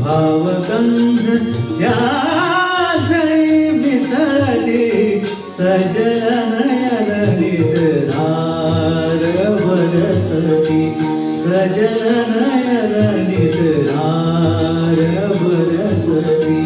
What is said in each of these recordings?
भावगंध त्याजय मिसळती सजनयननितदार परसरी सजनयननितदार परसरी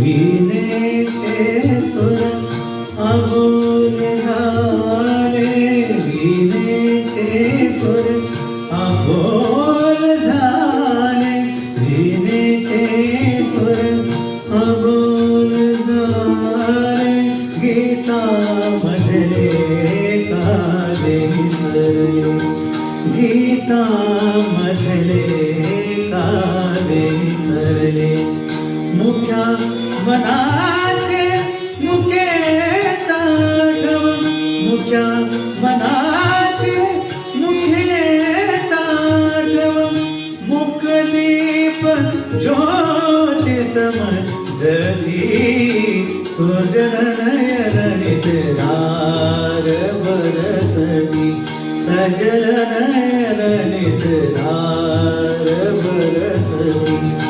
वीणेचे सुर अबोल झाले वीणेचे सुर अबोल झाले सुर अबोल झाले गीता मधले काले मनाचे तुझ्या मनाचे मुखे चाटव मुखदीप ज्योती सम जधी तुझ नयनित धार बरसनी सजल नयनित धार बरसनी